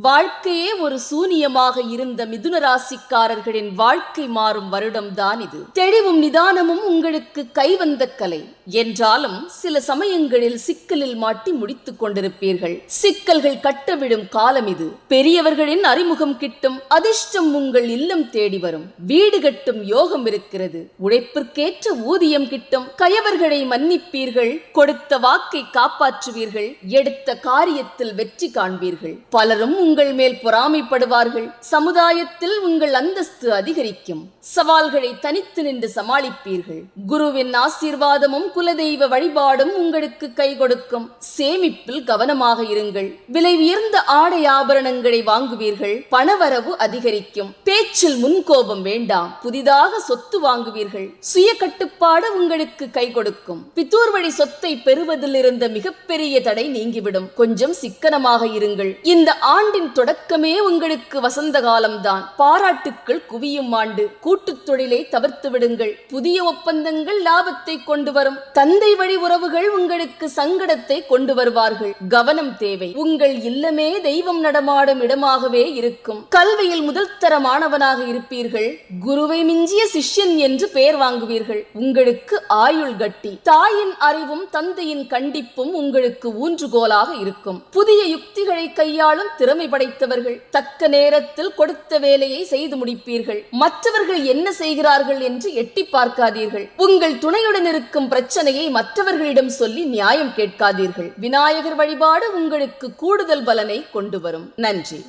வாழ்க்கையே ஒரு சூனியமாக இருந்த மிதுன ராசிக்காரர்களின் வாழ்க்கை மாறும் வருடம்தான் இது. தெளிவும் நிதானமும் உங்களுக்கு கைவந்த கலை. என்றாலும் சில சமயங்களில் சிக்கலில் மாட்டி முடித்துக் கொண்டிருப்பீர்கள். சிக்கல்கள் கட்டவிடும் காலம் இது. பெரியவர்களின் அறிமுகம் கிட்டும் அதிர்ஷ்டம் உங்கள் இல்லம் தேடி வரும். வீடு கட்டும் யோகம் இருக்கிறது. உழைப்பிற்கேற்ற ஊதியம் கிட்டும் கயவர்களை மன்னிப்பீர்கள். கொடுத்த வாக்கை காப்பாற்றுவீர்கள். எடுத்த காரியத்தில் வெற்றி காண்பீர்கள். பலரும் உங்கள் மேல் பொறாமைப்படுவார்கள். சமுதாயத்தில் உங்கள் அந்தஸ்து அதிகரிக்கும். சவால்களை தனித்து நின்று சமாளிப்பீர்கள். குருவின் ஆசீர்வாதமும் குலதெய்வ வழிபாடும் உங்களுக்கு கை கொடுக்கும். சேமிப்பில் கவனமாக இருங்கள். விலை உயர்ந்த ஆடை ஆபரணங்களை வாங்குவீர்கள். பணவரவு அதிகரிக்கும். பேச்சில் முன்கோபம் வேண்டாம். புதிதாக சொத்து வாங்குவீர்கள். சுய கட்டுப்பாடு உங்களுக்கு கை கொடுக்கும். பித்தூர் வழி சொத்தை பெறுவதில் இருந்த மிகப்பெரிய தடை நீங்கிவிடும். கொஞ்சம் சிக்கனமாக இருங்கள். இந்த ஆண்டு ஆண்டின் தொடக்கமே உங்களுக்கு வசந்த காலம்தான் பாராட்டுக்கள் குவியும் ஆண்டு. கூட்டுத் தொழிலை தவிர்த்து விடுங்கள். புதிய ஒப்பந்தங்கள் லாபத்தை கொண்டு வரும். தந்தை வழி உறவுகள் உங்களுக்கு சங்கடத்தை கொண்டு வருவார்கள். கவனம் தேவை. உங்கள் இல்லமே தெய்வம் நடமாடும் இடமாகவே இருக்கும். கல்வியில் முதல் தர மாணவனாக இருப்பீர்கள். குருவை மிஞ்சிய சிஷ்யன் என்று பெயர் வாங்குவீர்கள். உங்களுக்கு ஆயுள் கட்டி. தாயின் அறிவும் தந்தையின் கண்டிப்பும் உங்களுக்கு ஊன்றுகோலாக இருக்கும். புதிய யுக்திகளை கையாளும் திறமை படைத்தவர்கள் தக்க நேரத்தில் கொடுத்த வேலையை செய்து முடிப்பீர்கள். மற்றவர்கள் என்ன செய்கிறார்கள் என்று எட்டி பார்க்காதீர்கள். உங்கள் துணையுடன் இருக்கும் பிரச்சனையை மற்றவர்களிடம் சொல்லி நியாயம் கேட்காதீர்கள். விநாயகர் வழிபாடு உங்களுக்கு கூடுதல் பலனை கொண்டு வரும். நன்றி.